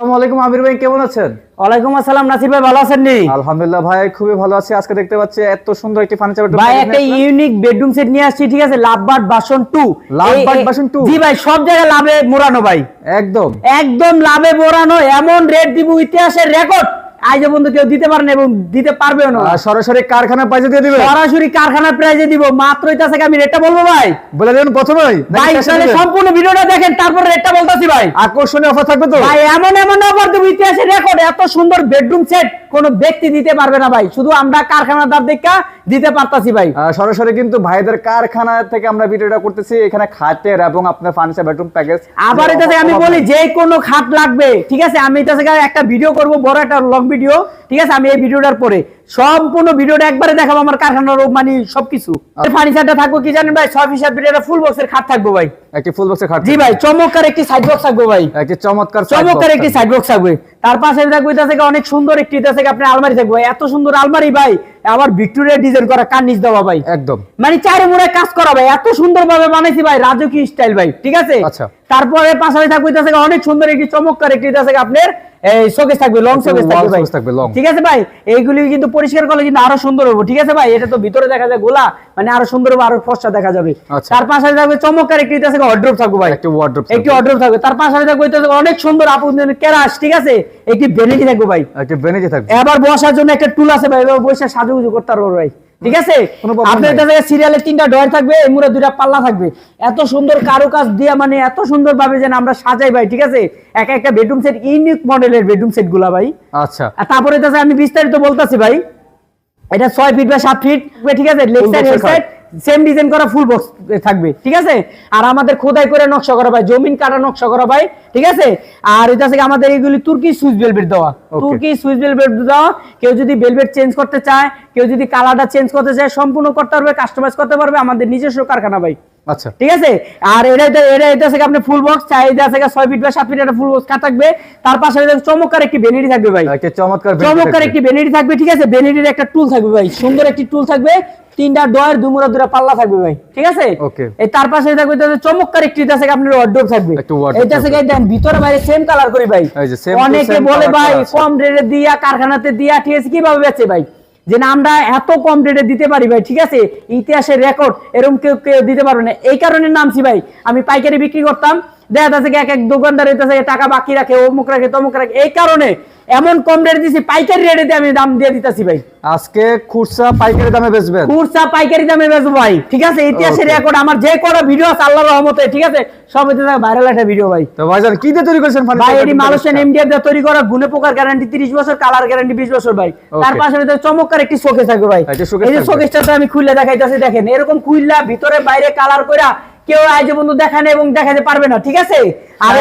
আসসালামু আমির ভাই কেমন আছেন? ওয়ালাইকুম আসসালাম নাসির ভাই ভালো আছেন নি? আলহামদুলিল্লাহ ভাই খুবই ভালো আছি। আজকে দেখতে পাচ্ছি এত সুন্দর একটি ফার্নিচার ভাই একটা ইউনিক বেডরুম সেট নিয়ে আসছি ঠিক আছে? লাভবাট বাসন টু লাভবাট বাসন 2? জি ভাই সব জায়গায় লাভে মোড়ানো ভাই। একদম। একদম লাভে মোড়ানো এমন রেট দিব ইতিহাসের রেকর্ড আজ পর্যন্ত কেউ দিতে পারে না এবং দিতে পারবেও না। সরাসরি কারখানা পাইজে দিয়ে দিবে? সরাসরি কারখানার প্রাইজে দিব। মাত্র ইতিহাসে আমি রেটটা বলব ভাই। বলে প্রথমেই ভাই তাহলে সম্পূর্ণ ভিডিওটা দেখেন তারপর রেটটা বলতেছি ভাই। আকর্ষণীয় অফার থাকবে তো? ভাই এমন এমন অফার দেবো ইতিহাসের রেকর্ড এত সুন্দর বেডরুম সেট কোন ব্যক্তি দিতে পারবে না ভাই। শুধু আমরা কারখানাদার দেখা দিতে পারতাছি ভাই। সরাসরি কিন্তু ভাইদের কারখানা থেকে আমরা ভিডিওটা করতেছি। এখানে খাটের এবং আপনার ফার্নিচার বেডরুম প্যাকেজ আবার এটা আমি বলি যে কোনো খাট লাগবে ঠিক আছে? আমি এটা একটা ভিডিও করব বড় একটা লং ভিডিও ঠিক আছে? আমি এই ভিডিওটার পরে সম্পূর্ণ ভিডিওটা একবারে দেখাবো আমার কারখানার মানে সবকিছু। ফার্নিচারটা থাকব কি জানেন ভাই? ছয় ফিসার ভিডিওটা ফুল বক্সের খাট থাকব ভাই। একটি ফুল বক্সের খাট জি ভাই চমৎকার একটি সাইড বক্স থাকব ভাই। একটি চমৎকার চমৎকার একটি সাইড বক্স থাকবে। তার পাশে থাকবে এটা থেকে অনেক সুন্দর একটি এটা থেকে আপনার আলমারি থাকবে এত সুন্দর আলমারি ভাই। আবার ভিক্টোরিয়া ডিজাইন করা কার্নিশ দেওয়া ভাই। একদম। মানে চারি মুড়ে কাজ করা ভাই। এত সুন্দর ভাবে বানাইছি ভাই রাজকীয় স্টাইল ভাই ঠিক আছে? আচ্ছা। তারপরে পাশাপাশি থাকবে এটা থেকে অনেক সুন্দর একটি চমৎকার একটি এটা থেকে আপনার এই শোকেস থাকবে লং একটি শোকেস থাকবে ভাই। থাকবে, long। ঠিক আছে ভাই? এইগুলি কিন্তু পরিষ্কার করলে কিন্তু আরও সুন্দর হবে ঠিক আছে ভাই? এটা তো ভিতরে দেখা যায় গোলা মানে আরও সুন্দর হবে আরও ফর্সা দেখা যাবে। আচ্ছা। তার পাশাপাশি থাকবে চমৎকার একটি থেকে অর্ড্রপ থাকবে ভাই। একটি wardrobe একটি থাকবে। অর্ড্রপ থাকবে। তার পাশাপাশি থাকবে অনেক সুন্দর আপু কেরাস ঠিক আছে? একটি ভ্যানিটি থাকবে ভাই। একটি বেনেজি থাকবে। এবার বসার জন্য একটা টুল আছে ভাই এবার বসে সাজুগুজু করতে পারব ভাই। ঠিক আছে? আপনার কাছে সিরিয়ালের তিনটা ডয়ার থাকবে এই মুড়ে দুইটা পাল্লা থাকবে। এত সুন্দর কারুকাজ দিয়া মানে এত সুন্দর ভাবে যেন আমরা সাজাই ভাই ঠিক আছে? এক একটা বেডরুম সেট ইউনিক মডেলের বেডরুম সেটগুলা ভাই। আচ্ছা। তারপরে আমি বিস্তারিত বলতাছি ভাই। এটা ছয় ফিট বা সাত ফিট ঠিক আছে? Leg side head side same design করা ফুল বক্স থাকবে ঠিক আছে? আর আমাদের খোদাই করে নকশা করা ভাই জমিন কাটা নকশা করা ভাই ঠিক আছে? আর এটা থেকে আমাদের এইগুলি তুর্কি সুইচ বেলভেট দেওয়া। তুর্কি সুইচ বেলভেট দেওয়া কেউ যদি বেলবেট চেঞ্জ করতে চায় কেউ যদি কালারটা চেঞ্জ করতে চায় সম্পূর্ণ করতে পারবে কাস্টমাইজ করতে পারবে আমাদের নিজস্ব কারখানা ভাই। আচ্ছা। ঠিক আছে? আর এটা এটা- এটা থেকে আপনি ফুল বক্স ছয় ফিট বা ফিট একটা ফুল বক্স কাট থাকবে। তার পাশে চমৎকার একটি ভ্যানিটি থাকবে ভাই। একটি চমৎকার চমৎকার একটি ভ্যানিটি থাকবে ঠিক আছে? ভ্যানিটির একটা টুল থাকবে ভাই। সুন্দর একটি টুল থাকবে। তিনটা ডয়ার দুমুরা দুটা পাল্লা থাকবে ভাই। ঠিক আছে. এই তার পাশে থাকবে চমৎকার একটি আপনার ওয়ার্ডরোব থাকবে। এটা থেকে দেন ভিতরে বাইরে সেম কালার করি ভাই। অনেকে বলে ভাই কম রেটে দিয়া কারখানাতে দিয়া ঠিক আছে? কীভাবে বেচে ভাই? যে না, আমরা এত কম রেটে দিতে পারি ভাই, ঠিক আছে? ইতিহাসের রেকর্ড এরকম কেউ কেউ দিতে পারবে না। এই কারণে নামছি ভাই। আমি পাইকারি বিক্রি করতাম, দেখা যাচ্ছে এক এক দোকানদার টাকা বাকি রাখে, অমুক রাখে, তমুক রাখে। এই কারণে এমন কম রেটে দিছি পাইকারি রেটে আমি দাম দিয়ে দিতেছি ভাই। আজকে খুচরা পাইকারি দামে বেচবেন? খুচরা পাইকারি দামে বেচবো ভাই ঠিক আছে? ইতিহাসের রেকর্ড আমার যে কটা ভিডিও আছে আল্লাহর রহমতে ঠিক আছে? সব হইতে ভাইরাল একটা ভিডিও ভাই। তো ভাইজান কি দিয়ে তৈরি করেছেন ভাই এটি মালয়েশিয়ান এমডিএফ দিয়ে তৈরি করা গুণে পোকার গ্যারান্টি 30 বছর কালার গ্যারান্টি 20 বছর ভাই। তার পাশে রয়েছে চমৎকার একটি শোকেস থাকবে ভাই। showcase এই যে থাকবে। শোকেসটাতে আমি খুললে দেখাইতেছি দেখেন। এরকম খুললা ভিতরে বাইরে কালার কইরা কেউ আজ বন্ধু দেখানে এবং দেখাতে পারবে না ঠিক আছে? আর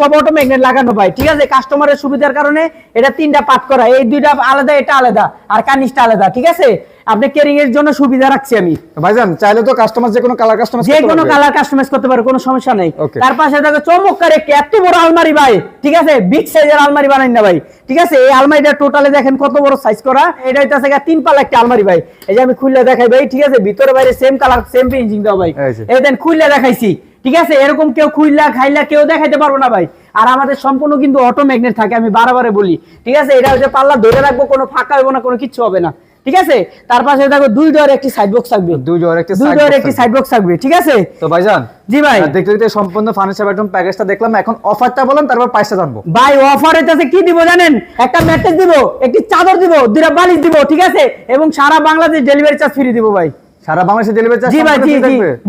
সব অটো ম্যাগনেট লাগানো ভাই ঠিক আছে? কাস্টমারের সুবিধার কারণে এটা তিনটা পাঠ করা এই দুইটা আলাদা এটা আলাদা আর কানিসটা আলাদা ঠিক আছে? আপনি কেরিং এর জন্য সুবিধা রাখছি আমি। ভাইজান চাইলে তো কাস্টমার যে কোনো কালার যে কোনো কালার কাস্টমাইজ করতে পারে কোনো সমস্যা নেই. তার পাশে দেখো চমৎকার একটি এত বড় আলমারি ভাই ঠিক আছে? বিগ সাইজের আলমারি বানাই না ভাই ঠিক আছে? এই আলমারিটা টোটালে দেখেন কত বড় সাইজ করা। এটা হইতাছে তিন পাল্লা একটা আলমারি ভাই। এই যে আমি খুললে দেখাই ভাই ঠিক আছে? ভিতরে বাইরে সেম কালার সেম দাও ভাই। এই দেন খুললে দেখাইছি ঠিক আছে? এরকম কেউ খুললা খাইলা কেউ দেখাইতে পারব না ভাই। আর আমাদের সম্পূর্ণ কিন্তু অটো ম্যাগনেট থাকে আমি বারবারে বলি ঠিক আছে? এটা হচ্ছে পাল্লা ধরে রাখব কোনো ফাঁকা হবে না কোনো কিচ্ছু হবে না। ঠিক আছে? তার পাশে দেখো দুই ডোর একটি সাইড বক্স থাকবে। দুই ডোর একটি দুই ডোর একটি সাইড বক্স থাকবে ঠিক আছে? তো ভাইজান জি ভাই। দেখতে দেখতে সম্পূর্ণ ফার্নিচার বেডরুম প্যাকেজটা দেখলাম এখন অফারটা বলেন তারপর প্রাইসটা জানব। ভাই অফার তাতে কি দিব জানেন? একটা ম্যাট্রেস দিব একটি চাদর দিব দুইটা বালিশ দিব ঠিক আছে? এবং সারা বাংলাদেশ ডেলিভারি চার্জ ফ্রি দিব ভাই। সারা বাংলাদেশে ডেলিভারি চার্জ জি ভাই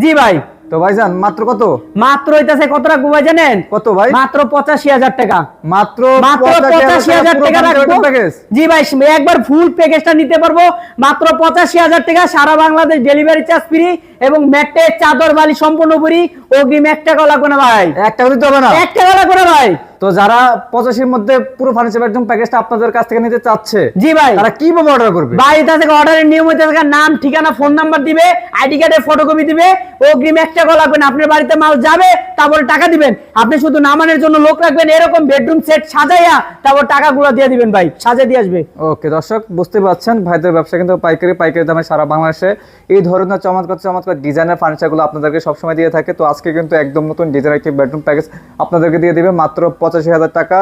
জি ভাই। তো ভাইজান মাত্র কত? মাত্র হইতাছে কত রাখব ভাই জানেন কত ভাই? মাত্র পঁচাশি হাজার টাকা। মাত্র মাত্র পঁচাশি হাজার টাকা রাখব? জি ভাই একবার ফুল প্যাকেজটা নিতে পারব। মাত্র পঁচাশি হাজার টাকা সারা বাংলাদেশ ডেলিভারি চার্জ ফ্রি এবং ম্যাটে চাদর বালি সম্পূর্ণ ফ্রি অগ্রিম এক টাকাও লাগবে না ভাই। এক টাকা দিতে হবে না? এক টাকা লাগবে না ভাই। তো যারা পঁচাশির মধ্যে পুরো ফার্নিচার বেডরুম প্যাকেজটা আপনাদের কাছ থেকে নিতে চাচ্ছে জি ভাই। তারা কীভাবে অর্ডার করবে? ভাই তা থেকে অর্ডারের নিয়ম থাকে নাম ঠিকানা ফোন নাম্বার দিবে আইডি কার্ডের ফটোকপি দিবে অগ্রিম এক টাকা লাগবে না আপনার বাড়িতে মাল যাবে তারপরে টাকা দিবেন। আপনি শুধু নামানোর জন্য লোক রাখবেন এরকম বেডরুম সেট সাজাইয়া তারপর টাকাগুলো দিয়ে দিবেন ভাই সাজা দিয়ে আসবে। ওকে দর্শক বুঝতে পারছেন ভাইদের ব্যবসা কিন্তু পাইকারি পাইকারি দামে সারা বাংলাদেশে। এই ধরনের চমৎকার চমৎকার ডিজাইনের ফার্নিচারগুলো আপনাদেরকে সবসময় দিয়ে থাকে। তো আজকে কিন্তু একদম নতুন ডিজাইন একটি বেডরুম প্যাকেজ আপনাদেরকে দিয়ে দিবে মাত্র পঁচাশি হাজার টাকা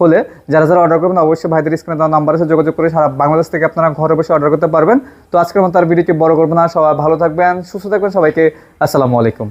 হলে যারা যারা অর্ডার করবেন, অবশ্যই ভাইদের স্ক্রিনে দেওয়া নাম্বার আছে, যোগাযোগ করে সারা বাংলাদেশ থেকে আপনারা ঘরে বসে অর্ডার করতে পারবেন। তো আজকের মতো আর ভিডিওটি বড় করব না, সবাই ভালো থাকবেন, সুস্থ থাকবেন, সবাইকে আসসালামু আলাইকুম।